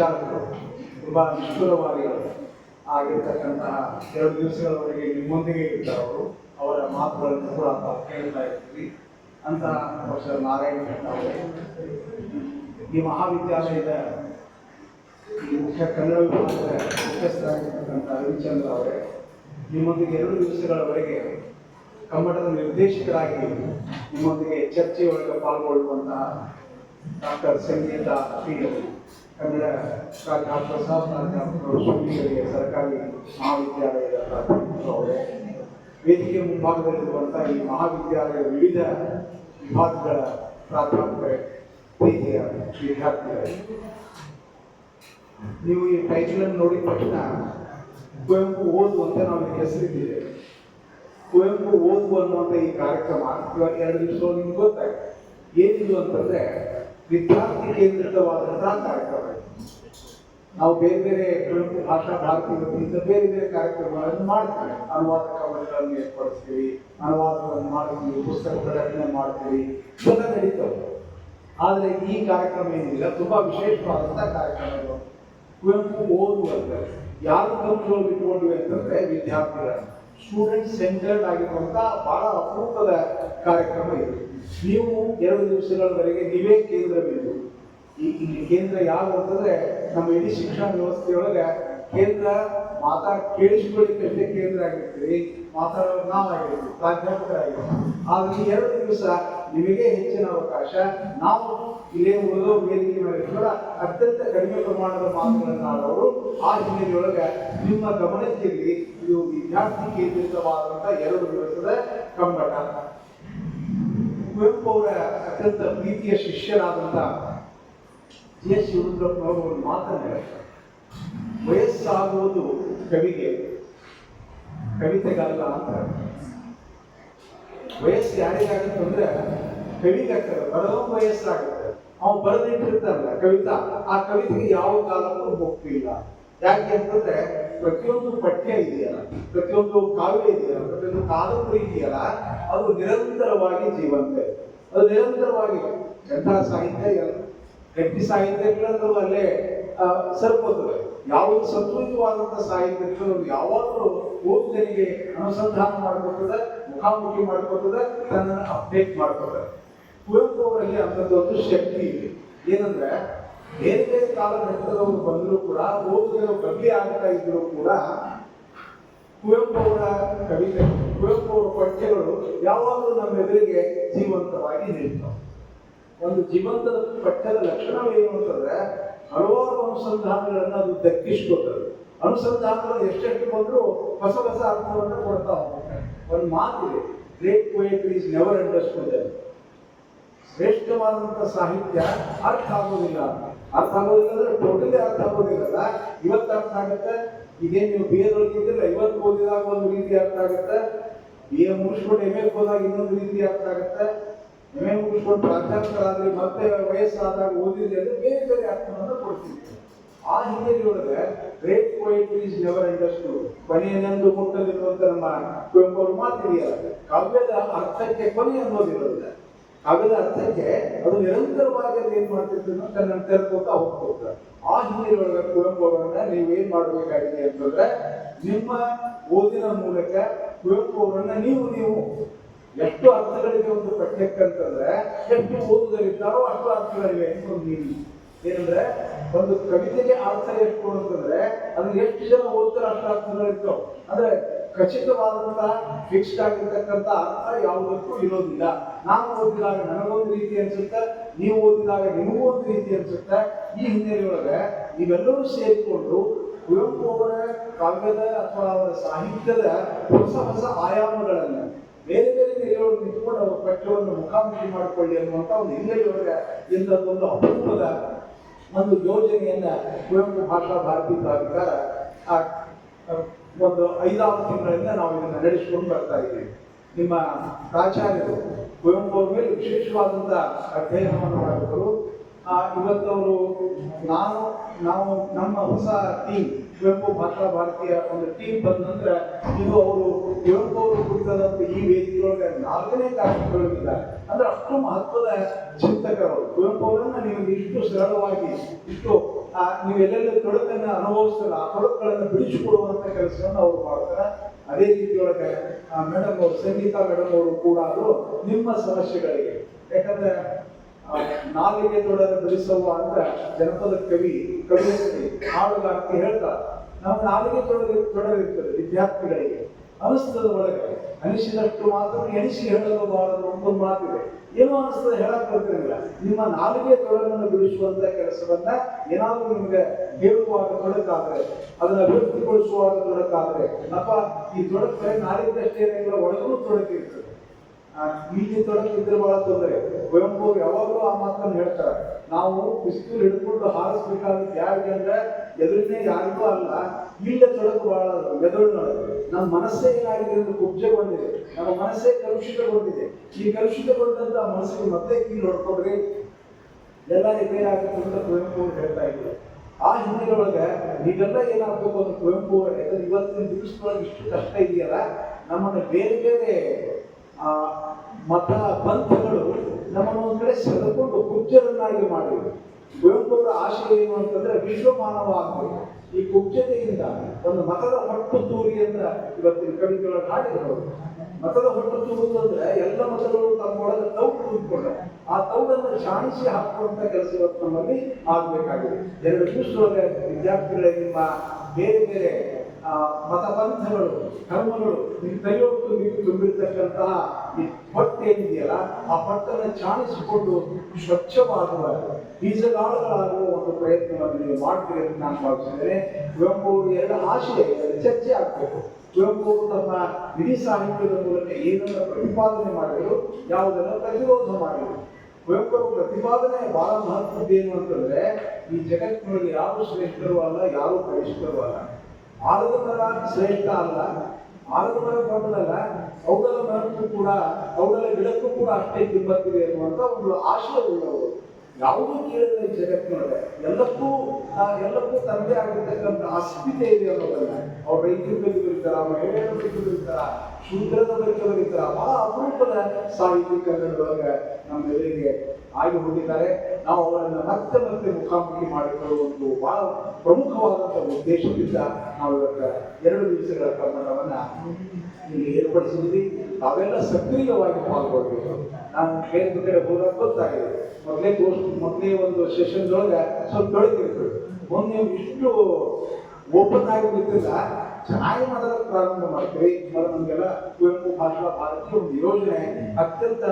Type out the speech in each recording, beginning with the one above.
ವಿಚಾರಗಳು ತುಂಬ ನಿಷ್ಠುರವಾಗಿ ಆಗಿರ್ತಕ್ಕಂತಹ ಎರಡು ದಿವಸಗಳವರೆಗೆ ನಿಮ್ಮೊಂದಿಗೆ ಇರ್ತಾರೆ ಅವರು. ಅವರ ಮಾತುಗಳನ್ನು ಕೂಡ ಕೇಳ್ತಾ ಇರ್ತೀವಿ ಅಂತ ಪ್ರೊಫೆಸರ್ ನಾರಾಯಣ ಭಟ್ ಅವರೇ, ಈ ಮಹಾವಿದ್ಯಾಲಯದ ಈ ಮುಖ್ಯ ಕನ್ನಡ ವಿಭಾಗದ ಮುಖ್ಯಸ್ಥರಾಗಿರ್ತಕ್ಕಂಥ ರವಿಚಂದ್ರ ಅವರೇ, ನಿಮ್ಮೊಂದಿಗೆ ಎರಡು ದಿವಸಗಳವರೆಗೆ ಕಮ್ಮಟದ ನಿರ್ದೇಶಕರಾಗಿ ನಿಮ್ಮೊಂದಿಗೆ ಚರ್ಚೆಯೊಳಗೆ ಪಾಲ್ಗೊಳ್ಳುವಂತಹ ಡಾಕ್ಟರ್ ಸಂಗೀತ ಪಿ ಕನ್ನಡ ಪ್ರಸಾದ್ ಪ್ರಾಧ್ಯಾಪಕರು ಸರ್ಕಾರಿ ಮಹಾವಿದ್ಯಾಲಯದ ಪ್ರಾಧ್ಯಾಪಕರು ಅವರೇ. ವೇದಿಕೆ ಮುಂಭಾಗದಲ್ಲಿರುವಂತಹ ಈ ಮಹಾವಿದ್ಯಾಲಯದ ವಿವಿಧ ವಿಭಾಗಗಳ ಪ್ರಾಧ್ಯಾಪಕರೇ ಪ್ರೀತಿಯ ವಿದ್ಯಾರ್ಥಿಗಳೇ. ನೀವು ಈ ಟೈಟಲ್ ಅನ್ನು ನೋಡಿದ ತಕ್ಷಣ ಕುವೆಂಪು ಓದು ಅಂತ ನಾವು ಹೆಸರಿದ್ದೇವೆ ಕುವೆಂಪು ಓದು ಅನ್ನುವಂಥ ಈ ಕಾರ್ಯಕ್ರಮ ಇವಾಗ ಎರಡು ದಿವಸ ನಿಮ್ಗೆ ಗೊತ್ತಾಯ್ತು. ಏನಿದು ಅಂತಂದ್ರೆ ವಿದ್ಯಾರ್ಥಿ ಕೇಂದ್ರಿತವಾದಂತಹ ಕಾರ್ಯಕ್ರಮ. ನಾವು ಬೇರೆ ಬೇರೆ ಕುವೆಂಪು ಭಾಷಾ ಭಾರತೀಯ ಬೇರೆ ಬೇರೆ ಕಾರ್ಯಕ್ರಮಗಳನ್ನು ಮಾಡ್ತೀವಿ. ಅನುವಾದ ಕವನಗಳನ್ನು ಏರ್ಪಡಿಸ್ತೀವಿ ಅನುವಾದಗಳನ್ನು ಮಾಡ್ತೀವಿ ಪುಸ್ತಕ ಪ್ರಕಟಣೆ ಮಾಡ್ತೀವಿ ಇವೆಲ್ಲ ನಡೀತವೆ. ಆದರೆ ಈ ಕಾರ್ಯಕ್ರಮ ಏನಿಲ್ಲ, ತುಂಬಾ ವಿಶೇಷವಾದಂಥ ಕಾರ್ಯಕ್ರಮಗಳು. ಕುವೆಂಪು ಓದುವಂತೆ, ಯಾರು ಕಂಟ್ರೋಲ್ ಇಟ್ಕೊಂಡ್ವಿ ಅಂತಂದ್ರೆ ವಿದ್ಯಾರ್ಥಿಗಳ. ಸ್ಟೂಡೆಂಟ್ ಸೆಂಟರ್ಡ್ ಆಗಿರುವಂಥ ಬಹಳ ಅಪರೂಪದ ಕಾರ್ಯಕ್ರಮ ಇದು. ನೀವು ಎರಡು ದಿವಸಗಳವರೆಗೆ ನೀವೇ ಕೇಂದ್ರ ಬಿಂದು ಈ ಇಲ್ಲಿ ಕೇಂದ್ರ ಯಾರು ಅಂತಂದ್ರೆ ನಮ್ಮ ಇಡೀ ಶಿಕ್ಷಣ ವ್ಯವಸ್ಥೆಯೊಳಗೆ ಕೇಂದ್ರ ಮಾತಾ ಕೇಳಿಸ್ಕೊಳ್ಳಿಕ್ಕೆ ಕೇಂದ್ರ ಆಗಿರ್ತೀವಿ ಮಾತಾಡೋರು ನಾವಾಗಿರ್ತೀವಿ ಪ್ರಾಧ್ಯಾಪಕರಾಗಿರ್ತೀವಿ. ಆದ್ರೆ ಈ ಎರಡು ದಿವಸ ನಿಮಗೆ ಹೆಚ್ಚಿನ ಅವಕಾಶ, ನಾವು ಇಲ್ಲೇ ಉಳಿದೋ ವೇದಿಕೆ ಮೇಲೆ ಕೂಡ ಅತ್ಯಂತ ಕಡಿಮೆ ಪ್ರಮಾಣದ ಮಾತುಗಳನ್ನು ಆಡೋರು ಆ ಹಿನ್ನೆಲೆಯೊಳಗೆ ನಿಮ್ಮ ಗಮನಕ್ಕಿರಲಿ ಇದು ವಿದ್ಯಾರ್ಥಿ ಕೇಂದ್ರಿತವಾದಂತಹ ಎರಡು ದಿವಸದ ಕಂಬಟ ಕುವೆಂಪು ಅವರ ಅತ್ಯಂತ ಪ್ರೀತಿಯ ಶಿಷ್ಯರಾದಂಥ ಎಸ್ ಶಿವರುದ್ರಪ್ಪನವರು ಒಂದು ಮಾತನ್ನು ಹೇಳ್ತಾರೆ ವಯಸ್ಸಾಗುವುದು ಕವಿಗೆ ಕವಿತೆಗಲ್ಲ ಅಂತ ವಯಸ್ಸು ಯಾರಿಗಾಗುತ್ತೆ ಅಂದ್ರೆ ಕವಿಗಾಗ್ತದೆ ಬರೋ ವಯಸ್ಸಾಗುತ್ತೆ. ಅವ್ನು ಬರೆದಿಟ್ಟಿರ್ತಾರಲ್ಲ ಕವಿತಾ, ಆ ಕವಿತೆಗೆ ಯಾವ ಕಾಲಕ್ಕೂ ಹೋಗ್ತಿಲ್ಲ. ಯಾಕೆ ಅಂತಂದ್ರೆ ಪ್ರತಿಯೊಂದು ಪಠ್ಯ ಇದೆಯಲ್ಲ, ಪ್ರತಿಯೊಂದು ಕಾವ್ಯ ಇದೆಯಲ್ಲ, ಪ್ರತಿಯೊಂದು ಕಾದಂಬರಿ ಇದೆಯಲ್ಲ, ಅದು ನಿರಂತರವಾಗಿ ಜೀವಂತ ಅದು ನಿರಂತರವಾಗಿ ಎಂಥ ಸಾಹಿತ್ಯ ಗಟ್ಟಿ ಅಲ್ಲೇ ಆ, ಸರ್ಪೋತದೆ ಯಾವುದು ಸತ್ವಯುತವಾದಂಥ ಸಾಹಿತ್ಯಗಳು ಯಾವಾಗಲೂ ಓದುಗರಿಗೆ ಅನುಸಂಧಾನ ಮಾಡಿಕೊಡ್ತದೆ ಮುಖಾಮುಖಿ ಮಾಡಿಕೊಡ್ತದೆ ತನ್ನನ್ನು ಅಪ್ಡೇಟ್ ಮಾಡಿಕೊಡ್ತದೆ. ಕುವೆಂಪು ಅವರಲ್ಲಿ ಅಂಥದ್ದೊಂದು ಶಕ್ತಿ ಇದೆ. ಏನಂದ್ರೆ ಬೇರೆ ಬೇರೆ ಕಾಲಘಟ್ಟದವರು ಬಂದರೂ ಕೂಡ ಓದುಗರು ಬದಲಿ ಆಗ್ತಾ ಇದ್ರು ಕೂಡ ಕುವೆಂಪು ಅವರ ಕವಿತೆ ಕುವೆಂಪು ಅವರ ಪಠ್ಯಗಳು ಯಾವಾಗಲೂ ನಮ್ಮ ಎದುರಿಗೆ ಜೀವಂತವಾಗಿ ನಿಲ್ತವೆ. ಒಂದು ಜೀವಂತದ ಪಠ್ಯದ ಲಕ್ಷಣವೇನು ಅಂತಂದ್ರೆ, ಹಲವಾರು ಅನುಸಂಧಾನಗಳನ್ನು ಅದು ದಕ್ಕಿಸ್ಕೊತದೆ ಅನುಸಂಧಾನಗಳು ಎಷ್ಟೆಷ್ಟು ಬಂದರೂ ಹೊಸ ಹೊಸ ಅರ್ಥವನ್ನು ಕೊಡ್ತಾ ಹೋಗ್ತಾರೆ ಒಂದು ಮಾತು great poetry is never understood ಶ್ರೇಷ್ಠವಾದಂಥ ಸಾಹಿತ್ಯ ಅರ್ಥ ಆಗೋದಿಲ್ಲ ಅರ್ಥ ಆಗೋದಿಲ್ಲ ಅಂದ್ರೆ ಟೋಟಲಿ ಅರ್ಥ ಆಗೋದಿಲ್ಲ ಇವತ್ತು ಅರ್ಥ ಆಗುತ್ತೆ. ಇದೇನು ನೀವು ಬಿ ಎದೊಳಗಿದ್ದಿಲ್ಲ ಇವತ್ತು ಓದಿದಾಗ ಒಂದು ರೀತಿ ಅರ್ಥ ಆಗುತ್ತೆ. ಬಿ ಎ ಮುಗಿಸ್ಕೊಂಡು ಎಂ ಎಫ್ ಹೋದಾಗ ಇನ್ನೊಂದು ರೀತಿ ಅರ್ಥ ಆಗುತ್ತೆ. ಎ ಮುಗಿಸ್ಕೊಂಡು ಪ್ರಾಧ್ಯಾಪಕರಾದ್ರೆ ಮತ್ತೆ ವಯಸ್ಸಾದಾಗ ಓದಿದ್ರೆ ಅಂದ್ರೆ ಬೇರೆ ಬೇರೆ ಅರ್ಥವನ್ನು ಕೊಡ್ತೀವಿ. ಆ ಹಿನ್ನೆಲೆಯೊಳಗೆ great poetry is never understood ಕೊನೆಯನೆಂದು ಮುಟ್ಟದಿರುವಂತ ನಮ್ಮ ಕುವೆಂಪು ಮಾತಿದೆಯಲ್ಲ ಕಾವ್ಯದ ಅರ್ಥಕ್ಕೆ ಕೊನೆ ಅನ್ನೋದಿರೋದಿಲ್ಲ. ಕಾವ್ಯದ ಅರ್ಥಕ್ಕೆ ಅದು ನಿರಂತರವಾಗಿ ಅದು ಏನ್ ಅನ್ನೋ ತನ್ನ ತೆರೆದುಕೊತಾ ಹೋಗ್ತಿರ್ತಾರೆ ಆ ಹಿನ್ನೆಲೆಯೊಳಗೆ ಕುವೆಂಪು ಅವರನ್ನ ನೀವೇನ್ ಮಾಡಬೇಕಾಗಿದೆ ಅಂತಂದ್ರೆ, ನಿಮ್ಮ ಓದಿನ ಮೂಲಕ ಕುವೆಂಪು ಅವರನ್ನ ನೀವು ನೀವು ಎಷ್ಟು ಅರ್ಥಗಳಿವೆ ಒಂದು ಪಠ್ಯಕ್ಕಂತಂದ್ರೆ ಎಷ್ಟು ಓದುಗರಿದ್ದಾರೋ ಅಷ್ಟು ಅರ್ಥಗಳಿವೆ ಒಂದು ನೀತಿ. ಏನಂದ್ರೆ, ಒಂದು ಕವಿತೆಗೆ ಅರ್ಥ ಎಷ್ಟು ಅಂತಂದ್ರೆ ಅದನ್ನ ಎಷ್ಟು ಜನ ಓದ್ತಾರೆ ಅಷ್ಟು ಅರ್ಥಗಳಿರ್ತಾವ ಅಂದ್ರೆ, ಖಚಿತವಾದಂತಹ ಫಿಕ್ಸ್ಡ್ ಆಗಿರ್ತಕ್ಕಂಥ ಅರ್ಥ ಯಾವುದಕ್ಕೂ ಇರೋದಿಲ್ಲ. ನಾನು ಓದಿದಾಗ ನನಗೊಂದು ರೀತಿ ಅನ್ಸುತ್ತೆ, ನೀವು ಓದಿದಾಗ ನಿಮಗೂ ಒಂದು ರೀತಿ ಅನ್ಸುತ್ತೆ. ಈ ಹಿನ್ನೆಲೆಯೊಳಗೆ ನೀವೆಲ್ಲರೂ ಸೇರಿಕೊಂಡು ಕುವೆಂಪು ಅವರ ಕಾವ್ಯದ ಅಥವಾ ಅವರ ಸಾಹಿತ್ಯದ ಹೊಸ ಹೊಸ ಆಯಾಮಗಳನ್ನು ಬೇರೆ ನೆಲೆಯೊಳಗೆ ನಿಂತ್ಕೊಂಡು ಅವರ ಪಠ್ಯವನ್ನು ಮುಖಾಮುಖಿ ಮಾಡಿಕೊಳ್ಳಿ ಅನ್ನುವಂಥ ಒಂದು ಹಿನ್ನೆಲೆಯೊಳಗೆ ಇಂಥದ್ದೊಂದು ಅಪೂರ್ವದ ಒಂದು ಯೋಜನೆಯನ್ನ ಕುವೆಂಪು ಭಾಷಾ ಭಾರತೀಯ ಪ್ರಾಧಿಕಾರ ಆ, ಒಂದು ಐದಾರು ತಿಂಗಳಿಂದ ನಾವು ಇದನ್ನು ನಡೆಸಿಕೊಂಡು ಬರ್ತಾ ಇದ್ದೀವಿ. ನಿಮ್ಮ ಪ್ರಾಚಾರ್ಯರು ಕುವೆಂಪು ಅವ್ರ ಮೇಲೆ ವಿಶೇಷವಾದಂಥ ಅಧ್ಯಯನವನ್ನು ಆ, ಇವತ್ತವರು ನಾನು ನಾವು ನಮ್ಮ ಹೊಸ ಟೀಮ್ ಕುವೆಂಪು ಭಾಷಾ ಭಾರತೀಯ ಒಂದು ಟೀಮ್ ಬಂದ ನಂತರ ಇದು ಅವರು ಕುವೆಂಪು ಅವರು ಕುರಿತಾದಂಥ ಈ ವೇದಿಕೆಯೊಳಗೆ ನಾಲ್ಕನೇ ಕಾರ್ಯಕ್ರಮಗಳಿದ್ದಾರೆ. ಅಂದ್ರೆ ಅಷ್ಟು ಮಹತ್ವದ ಚಿಂತಕರು. ಕುವೆಂಪು ಅವರನ್ನ ನೀವು ಇಷ್ಟು ಸರಳವಾಗಿ ಇಷ್ಟು ಆ, ನೀವು ಎಲ್ಲೆಲ್ಲ ತೊಡಕನ್ನ ಅನುಭವಿಸಲ್ಲ ಆ ತೊಡಕುಗಳನ್ನು ಬಿಡಿಸಿಕೊಡುವಂತ ಕೆಲಸವನ್ನು ಅವರು ಮಾಡ್ತಾರೆ. ಅದೇ ರೀತಿಯೊಳಗೆ ಮೇಡಮ್ ಅವರು ಸಂಗೀತಾ ಮೇಡಮ್ ಅವರು ಕೂಡ ಅದು ನಿಮ್ಮ ಸಮಸ್ಯೆಗಳಿಗೆ ಯಾಕಂದ್ರೆ ನಾಲಿಗೆ ತೊಡಲು ಬಿಡಿಸುವ ಅಂತ ಜನಪದ ಕವಿ ಕವಿಯತ್ರಿ ಹಾಡುಗಾರ್ತಿ ಹೇಳ್ತಾರೆ ನಮ್ಮ ನಾಲಿಗೆ ತೊಡಗಿ ತೊಡಗಿರ್ತದೆ ವಿದ್ಯಾರ್ಥಿಗಳಿಗೆ. ಅನಿಸ್ತದ ಒಳಗೆ ಅನಿಸಿದಷ್ಟು ಮಾತ್ರ ಎಣಿಸಿ ಹೇಳಲು ಬಾರದು ಒಂದು ಮಾತಿದೆ. ಏನು ಅನಿಸ್ತದೆ ಹೇಳಕ್ ಬರ್ತಿರಲಿಲ್ಲ. ನಿಮ್ಮ ನಾಲಿಗೆ ತೊಡಗನ್ನು ಬಿಡಿಸುವಂತ ಕೆಲಸವನ್ನ ಏನಾದರೂ ನಿಮಗೆ ಹೇಳುವಾಗ ತೊಡಕಾದ್ರೆ, ಅದನ್ನ ವ್ಯಕ್ತಿಗೊಳಿಸುವಾಗ ತೊಡಕಾದ್ರೆ, ಅಪ್ಪ, ಈ ತೊಡಕ ನಾಲಿಗೆ ಅಷ್ಟೇ ಒಳಗೂ ತೊಡಕಿರ್ತದೆ ಇಲ್ಲಿ ತೊಡಗಿದ್ರೆ ಬಹಳ ತೊಂದರೆ. ಕುವೆಂಪು ಯಾವಾಗಲೂ ಆ ಮಾತನ್ನು ಹೇಳ್ತಾರೆ. ನಾವು ಪಿಸ್ತೂಲ್ ಹಿಡ್ಕೊಂಡು ಹಾರಿಸ್ಬೇಕಾಗುತ್ತೆ ಯಾರಿಗೆ ಅಂದ್ರೆ ಎದುರಿನೇ ಯಾರಿಗೂ ಅಲ್ಲ, ಇಲ್ಲ ತೊಡಕು ಬಹಳ ನೋಡೋದು. ನಮ್ಮ ಮನಸ್ಸೇ ಏನಾಗಿದೆ ಅಂದ್ರೆ ಕುಬ್ಜಗೊಂಡಿದೆ ನಮ್ಮ ಮನಸ್ಸೇ ಕಲುಷಿತಗೊಂಡಿದೆ ಈ ಕಲುಷಿತಗೊಂಡಂತ ಮನಸ್ಸಿಗೆ ಮತ್ತೆ ಕೀಳು ಹೊಡ್ಕೊಡ್ರಿ. ಎಲ್ಲ ರಿಪೇರ್ ಆಗುತ್ತೆ ಅಂತ ಕುವೆಂಪು ಹೇಳ್ತಾ ಇದ್ರು. ಆ ಹಿನ್ನೆಲೆಯೊಳಗೆ ನೀವೆಲ್ಲ ಏನಾಗಬೇಕು ಅಂತ ಕುವೆಂಪು ಯಾಕಂದ್ರೆ ಇವತ್ತಿನ ದಿವಸದೊಳಗೆ ಇಷ್ಟು ಕಷ್ಟ ಇದೆಯಲ್ಲ, ನಮ್ಮನ್ನು ಬೇರೆ ಬೇರೆ ಆ, ಮತ ಪಂಥಗಳು ನಮ್ಮನ್ನು ಒಂದ್ ಕಡೆ ಸೆಳೆದುಕೊಂಡು ಕುಬ್ಜರನ್ನಾಗಿ ಮಾಡಿವೆ. ಕುವೆಂಪುರ ಆಶಯ ಏನು ಅಂತಂದ್ರೆ ವಿಶ್ವ ಮಾನವ ಆಗಬೇಕು. ಈ ಕುಬ್ಜತೆಯಿಂದ ಒಂದು ಮತದ ಹೊಟ್ಟು ತೂರಿ ಅಂತ ಇವತ್ತಿನ ಕವಿಗಳ ಹಾಡಿದ್ರು. ಮತದ ಹೊಟ್ಟು ತೂರುವುದು ಅಂದ್ರೆ ಎಲ್ಲ ಮತಗಳು ತಮ್ಮೊಳಗೆ ತೌ ತೂರಿಕೊಂಡ ಆ ತೌಡನ್ನು ಶಾಣಿಸಿ ಹಾಕುವಂತ ಕೆಲಸ ಇವತ್ತು ನಮ್ಮಲ್ಲಿ ಆಗ್ಬೇಕಾಗಿದೆ. ಎರಡು ದಿವಸದೊಳಗೆ ವಿದ್ಯಾರ್ಥಿಗಳೇ ನಿಮ್ಮ ಬೇರೆ ಬೇರೆ ಮತಪಂಥಗಳು ಕರ್ಮಗಳು ಕೈಯೊಟ್ಟು ನೀವು ತುಂಬಿರ್ತಕ್ಕಂತಹ ಈ ಹೊಟ್ಟೆ ಏನಿದೆಯಲ್ಲ ಆ ಪಟ್ಟನ್ನು ಚಾಣಿಸಿಕೊಂಡು ಸ್ವಚ್ಛವಾಗುವ ಬೀಜಗಾಳುಗಳಾಗುವ ಒಂದು ಪ್ರಯತ್ನವನ್ನು ನೀವು ಮಾಡ್ತೀರಿ ಅಂತ ನಾನು ಭಾವಿಸಿದ್ದೇನೆ ಕುವೆಂಪು ಅವರು ಎರಡು ಎರಡು ಚರ್ಚೆ ಆಗ್ಬೇಕು. ಕುವೆಂಪು ಅವರು ತಮ್ಮ ಇಡೀ ಸಾಹಿತ್ಯದ ಮೂಲಕ ಏನನ್ನ ಪ್ರತಿಪಾದನೆ ಮಾಡಿದರು ಯಾವುದನ್ನ ಪ್ರತಿರೋಧ ಮಾಡಿದರು. ಕುವೆಂಪು ಪ್ರತಿಪಾದನೆ ಬಹಳ ಮಹತ್ವದ್ದು ಏನು ಅಂತಂದ್ರೆ, ಈ ಜಗತ್ತಿನೊಳಗೆ ಯಾರು ಶ್ರೇಷ್ಠರು ಅಲ್ಲ, ಯಾರು ಕನಿಷ್ಠರು ಅಲ್ಲ. ಆಲದ ಮರ ಶ್ರೇಷ್ಠ ಅಲ್ಲ ಆಲದ ಮರ ದೊಡ್ಡದಲ್ಲ ಔಡಲ ಮರಕ್ಕೂ ಕೂಡ ಔಡಲ ಗಿಡಕ್ಕೂ ಕೂಡ ಅಷ್ಟೇ ಕಿಮ್ಮತ್ತಿದೆ ಅನ್ನುವಂತ ಒಂದು ಆಶಯ ಉಳ್ಳವರು ಯಾವುದೂ ಕೇಳಿದ್ರೆ ಈ ಜಗತ್ತಿನೊಳಗೆ ಎಲ್ಲಕ್ಕೂ ಆ, ಎಲ್ಲಕ್ಕೂ ತನ್ನದೇ ಆಗಿರ್ತಕ್ಕಂಥ ಅಸ್ಮಿತೆ ಇದೆ ಅನ್ನೋದನ್ನ ಅವ್ರ ರೈತರ ಬಗ್ಗೆ ಬರೀತಾರ ಮಹಿಳೆಯರ ಬಗ್ಗೆ ಬರೀತಾರ ಶೂದ್ರದ ಬಗ್ಗೆ ಬರೀತಾರ ಬಹಳ ಅಪರೂಪದ ಸಾಹಿತ್ಯ ಕನ್ನಡದೊಳಗೆ ನಮ್ಮ ಎದುರಿಗೆ ಆಗಿ ಹೋಗಿದ್ದಾರೆ. ನಾವು ಅವರನ್ನ ಮತ್ತೆ ಮತ್ತೆ ಮುಖಾಮುಖಿ ಮಾಡಿಕೊಳ್ಳುವ ಒಂದು ಬಹಳ ಪ್ರಮುಖವಾದಂತಹ ಉದ್ದೇಶದಿಂದ ನಾವು ಇವತ್ತ ಎರಡು ದಿವಸಗಳ ಕನ್ನಡವನ್ನ ಇಲ್ಲಿ ಏರ್ಪಡಿಸಿದ್ವಿ ತಾವೆಲ್ಲ ಸಕ್ರಿಯವಾಗಿ ಪಾಲ್ಗೊಳ್ಬೇಕು. ನಾನು ಬೇರೆ ಕಡೆ ಹೋದಾಗ ಗೊತ್ತಾಗಿದೆ. ಮೊದಲೇ ಕೋರ್ಸ್ ಮೊದಲೇ ಒಂದು ಸೆಷನ್ದೊಳಗೆ ಸ್ವಲ್ಪ ತೊಡಗಿರ್ತದೆ ಮೊನ್ನೆ ಇಷ್ಟು ಬಿಟ್ಟಿಲ್ಲ ಚೆನ್ನಾಗಿ ಮಾತಾಡೋಕೆ ಪ್ರಾರಂಭ ಮಾಡ್ತೀವಿ ಅದು ನಮಗೆಲ್ಲ ಕುವೆಂಪು ಭಾಷಾ ಭಾರತೀಯ ಒಂದು ಯೋಜನೆ. ಅತ್ಯಂತ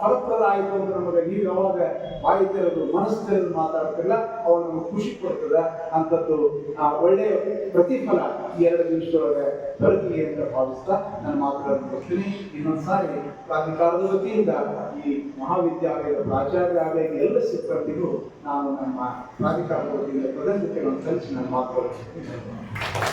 ಫಲಪ್ರದ ಆಯಿತು ಅಂತ ನಮಗೆ ನೀವು ಯಾವಾಗ ಬಾಯಿ ತೆರೆದು ಮನಸ್ಸು ತೆರೆದು ಮಾತಾಡ್ತಿಲ್ಲ. ಅವಾಗ ನಮಗೆ ಖುಷಿ ಕೊಡ್ತದ ಅಂಥದ್ದು ಆ, ಒಳ್ಳೆಯ ಪ್ರತಿಫಲ ಈ ಎರಡು ನಿಮಿಷದೊಳಗೆ ದೊರಕಲಿ ಅಂತ ಭಾವಿಸ್ತಾ ನನ್ನ ಮಾತುಗಳನ್ನು ಕೊಡ್ತೀನಿ ಇನ್ನೊಂದು ಸಾರಿ ಪ್ರಾಧಿಕಾರದ ವತಿಯಿಂದ ಈ ಮಹಾವಿದ್ಯಾಲಯದ ಪ್ರಾಚಾರ್ಯ ಆಗಲಿ ಎಲ್ಲ ಸಿಬ್ಬಂದಿಗೂ ನಾನು ನಮ್ಮ ಪ್ರಾಧಿಕಾರದ ವತಿಯಿಂದ ಕೃತಜ್ಞತೆಗಳನ್ನು ಸಲ್ಲಿಸಿ ನನ್ನ ಮಾತುಗಳು